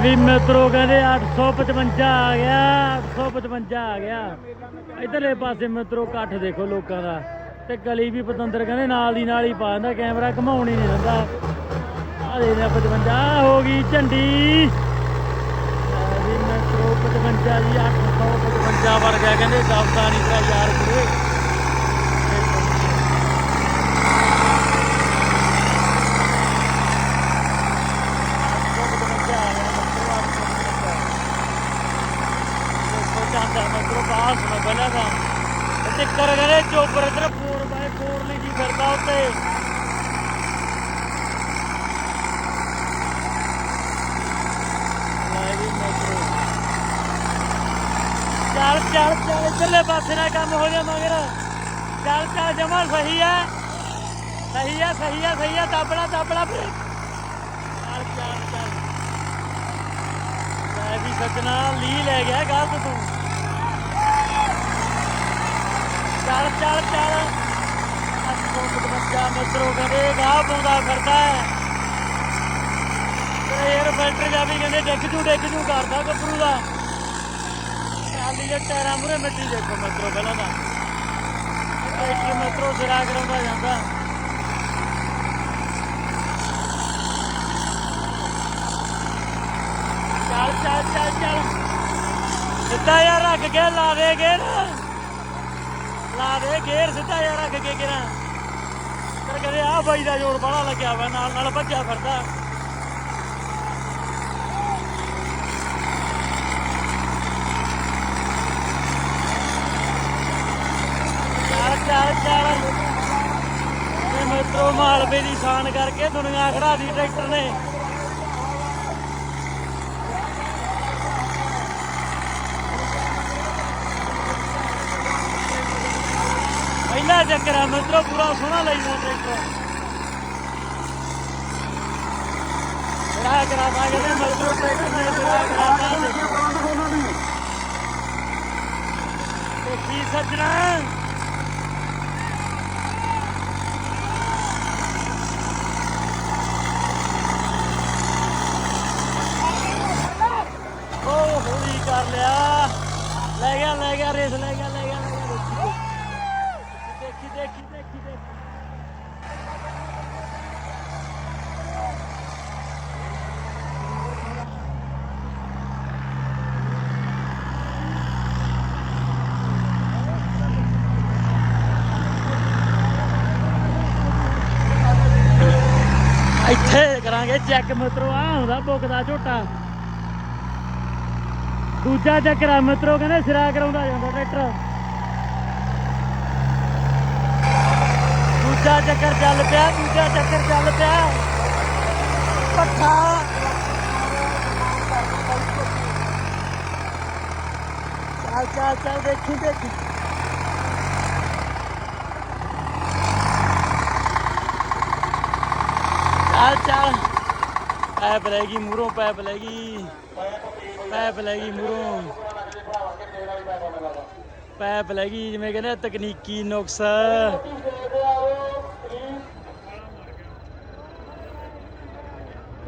ਵੀ ਮਿੱਤਰੋ ਕਹਿੰਦੇ 855 ਆ ਗਿਆ 855 ਆ ਗਿਆ। ਇਧਰਲੇ ਪਾਸੇ ਮਿੱਤਰੋ ਇਕੱਠ ਦੇਖੋ ਲੋਕਾਂ ਦਾ। ਤੇ ਗਲੀ ਵੀ ਪਤੰਦਰ ਕਹਿੰਦੇ ਨਾਲ ਦੀ ਨਾਲ ਹੀ ਪਾ ਦਿੰਦਾ, ਕੈਮਰਾ ਘਮਾਉਣ ਹੀ ਨਹੀਂ ਦਿੰਦਾ। ਆ ਦੇ 55 ਹੋ ਗਈ ਝੰਡੀ। ਇਹ ਵੀ ਮਿੱਤਰੋ 55 ਦੀ 855 ਵਰ ਗਿਆ ਕਹਿੰਦੇ ਦਬਦਾ ਨਹੀਂ ਤੇਰਾ ਯਾਰ ਕੁੜੇ ਜਾਂਦਾ ਮਤਲਬ ਬਾਹਰ ਸੁਣਾ ਪਹਿਲਾਂ ਤਾਂ। ਤੇ ਕਰ ਗਏ ਚੋਪਰ ਇਧਰ 4x4 ਲਈ ਜੀ ਫਿਰਦਾ ਉੱਤੇ ਚੱਲ ਚੱਲ ਚੱਲ, ਇਧਰਲੇ ਪਾਸੇ ਨਾਲ ਕੰਮ ਹੋ ਜਾ ਮਗਰ। ਚੱਲ ਚੱਲ, ਜਮਾ ਸਹੀ ਹੈ ਸਹੀ ਹੈ ਸਹੀ ਹੈ ਸਹੀ ਹੈ ਦੱਬਣਾ ਦੱਬਣਾ ਫਿਰ। ਚੱਲ ਚੱਲ ਚੱਲ। ਮੈਂ ਵੀ ਸੱਜਣਾ ਲੀ ਲੈ ਗਿਆ, ਗਲਤ ਤੂੰ। ਚੱਲ ਚੱਲ ਚੱਲ। ਅੱਖੋਂ ਬੱਚਾ ਮਤਰੋ ਕਰੇ ਗਾਹ ਪਾਉਂਦਾ ਫਿਰਦਾ ਹੈ। ਤੇ ਯਾਰ ਬੈਟਰ ਜਾ ਵੀ ਕਹਿੰਦੇ ਡਿੱਗ ਜੂ ਡਿੱਗ ਜੂ ਕਰਦਾ ਗੱਭਰੂ ਦਾ। ਚੱਲ ਇਹ ਟਾਇਰਾਂ ਮੂਰੇ ਮਿੱਟੀ ਦੇਖੋ ਮਤਰੋ, ਪਹਿਲਾਂ ਤਾਂ। ਟਰੈਕਟਰ ਮਤਰੋ ਸਿਰਾ ਕਰਾਉਂਦਾ ਜਾਂਦਾ। ਚੱਲ ਚੱਲ ਚੱਲ ਚੱਲ। ਸਿੱਧਾ ਯਾਰ ਰੱਖ ਕੇ ਲਾ ਦੇ ਗੇਰ ਲਾ ਦੇ, ਗੇਰ ਸਿੱਧਾ ਯਾਰ ਅੱਗੇ ਕੇ ਕਿਰਾਂ ਕਰ ਕਰੇ ਆ ਬਾਈ ਦਾ ਜੋਰ ਬੜਾ ਲੱਗਿਆ ਵਾ, ਨਾਲ ਨਾਲ ਭੱਜਿਆ ਫਿਰਦਾ। ਚੱਲ ਚੱਲ ਚੱਲ। ਇਹ ਮਾਲਵੇ ਦੀ ਸ਼ਾਨ ਕਰਕੇ ਦੁਨੀਆ ਖੜਾ ਦੀ ਟਰੈਕਟਰ ਨੇ। ਪਹਿਲਾ ਚੱਕਰ ਆ? ਮਿੱਤਰੋ, ਪੂਰਾ ਸੋਹਣਾ ਲਈ ਜਾਂਦਾ ਟਰੈਕਟਰ। ਬੜਾ ਕਰਾਵਾ ਕਹਿੰਦੇ, ਮਿੱਤਰੋ, ਟਰੈਕਟਰ ਨੇ ਬੜਾ ਕਰਾਵਾ ਦੇਖੀ ਸੱਜਣਾ? ਕਰ ਲਿਆ। ਲੈ ਗਿਆ ਲੈ ਗਿਆ, ਰੇਸ ਲੈ ਗਿਆ। ਦੇਖੀ ਦੇਖੀ ਦੇਖੀ ਇੱਥੇ ਕਰਾਂਗੇ ਚੈੱਕ ਮਿੱਤਰੋ ਆ ਹੁੰਦਾ ਬੁੱਕ ਝੋਟਾ। ਦੂਜਾ ਚੱਕਰ ਆ ਮਿੱਤਰੋ, ਕਹਿੰਦੇ ਸਿਰਾ ਕਰਾਉਂਦਾ ਜਾਂਦਾ ਟਰੈਕਟਰ ਦੂਜਾ ਚੱਕਰ ਚੱਲ ਪਿਆ, ਦੂਜਾ ਚੱਕਰ ਚੱਲ ਪਿਆ। ਪੱਠਾ। ਚੱਲ ਚੱਲ ਚੱਲ, ਦੇਖੀ ਦੇਖੀ। ਚੱਲ ਚੱਲ। ਪੈਪ ਲੈ ਗਈ ਮੂਰੋਂ ਪੈਪ ਲੈ ਗਈ। ਪੈਪ ਲੈ ਗਈ ਮੂਰੋਂ ਪੈਪ ਲੈ ਗਈ, ਜਿਵੇਂ ਕਹਿੰਦੇ ਆ, ਤਕਨੀਕੀ ਨੁਕਸ।